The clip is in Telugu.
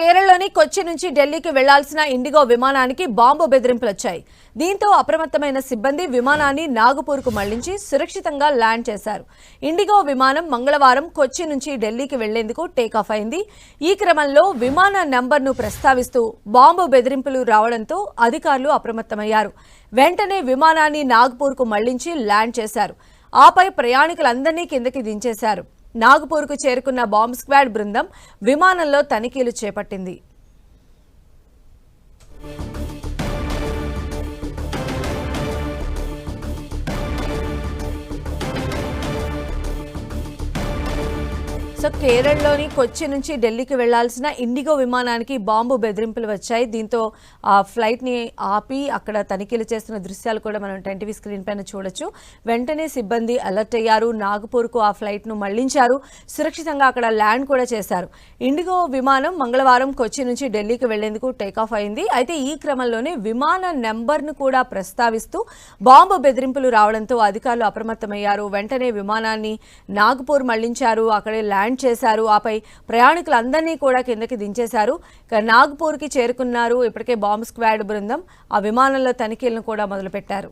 కేరళలోని కొచ్చి నుంచి ఢిల్లీకి వెళ్ళాల్సిన ఇండిగో విమానానికి బాంబు బెదిరింపులు వచ్చాయి దీంతో అప్రమత్తమైన సిబ్బంది విమానాన్ని నాగపూర్కు మళ్ళించి సురక్షితంగా ల్యాండ్ చేశారు. ఇండిగో విమానం మంగళవారం కొచ్చి నుంచి ఢిల్లీకి వెళ్ళేందుకు టేకాఫ్ అయింది. ఈ క్రమంలో విమాన నంబర్ను ప్రస్తావిస్తూ బాంబు బెదిరింపులు రావడంతో అధికారులు అప్రమత్తమయ్యారు. వెంటనే విమానాన్ని నాగపూర్కు మళ్ళించి ల్యాండ్ చేశారు. ఆపై ప్రయాణికులందరినీ కిందకి దించేశారు. నాగపూర్కు చేరుకున్న బాంబ్ స్క్వాడ్ బృందం విమానంలో తనిఖీలు చేపట్టింది. సో కేరళలోని కొచ్చి నుంచి ఢిల్లీకి వెళ్ళాల్సిన ఇండిగో విమానానికి బాంబు బెదిరింపులు వచ్చాయి. దీంతో ఆ ఫ్లైట్ని ఆపి అక్కడ తనిఖీలు చేస్తున్న దృశ్యాలు కూడా మనం టెన్టీవీ స్క్రీన్ పైన చూడొచ్చు. వెంటనే సిబ్బంది అలర్ట్ అయ్యారు. నాగపూర్కు ఆ ఫ్లైట్ను మళ్ళించారు. సురక్షితంగా అక్కడ ల్యాండ్ కూడా చేశారు. ఇండిగో విమానం మంగళవారం కొచ్చి నుంచి ఢిల్లీకి వెళ్ళేందుకు టేకాఫ్ అయింది. అయితే ఈ క్రమంలోనే విమాన నెంబర్ను కూడా ప్రస్తావిస్తూ బాంబు బెదిరింపులు రావడంతో అధికారులు అప్రమత్తమయ్యారు. వెంటనే విమానాన్ని నాగపూర్ మళ్ళించారు. అక్కడే ల్యాండ్ చేశారు. ఆపై ప్రయాణికులందరినీ కూడా కిందకి దించేశారు. ఇక నాగ్పూర్కి చేరుకున్నారు. ఇప్పటికే బాంబ్ స్క్వాడ్ బృందం ఆ విమానంలో తనిఖీలను కూడా మొదలుపెట్టారు.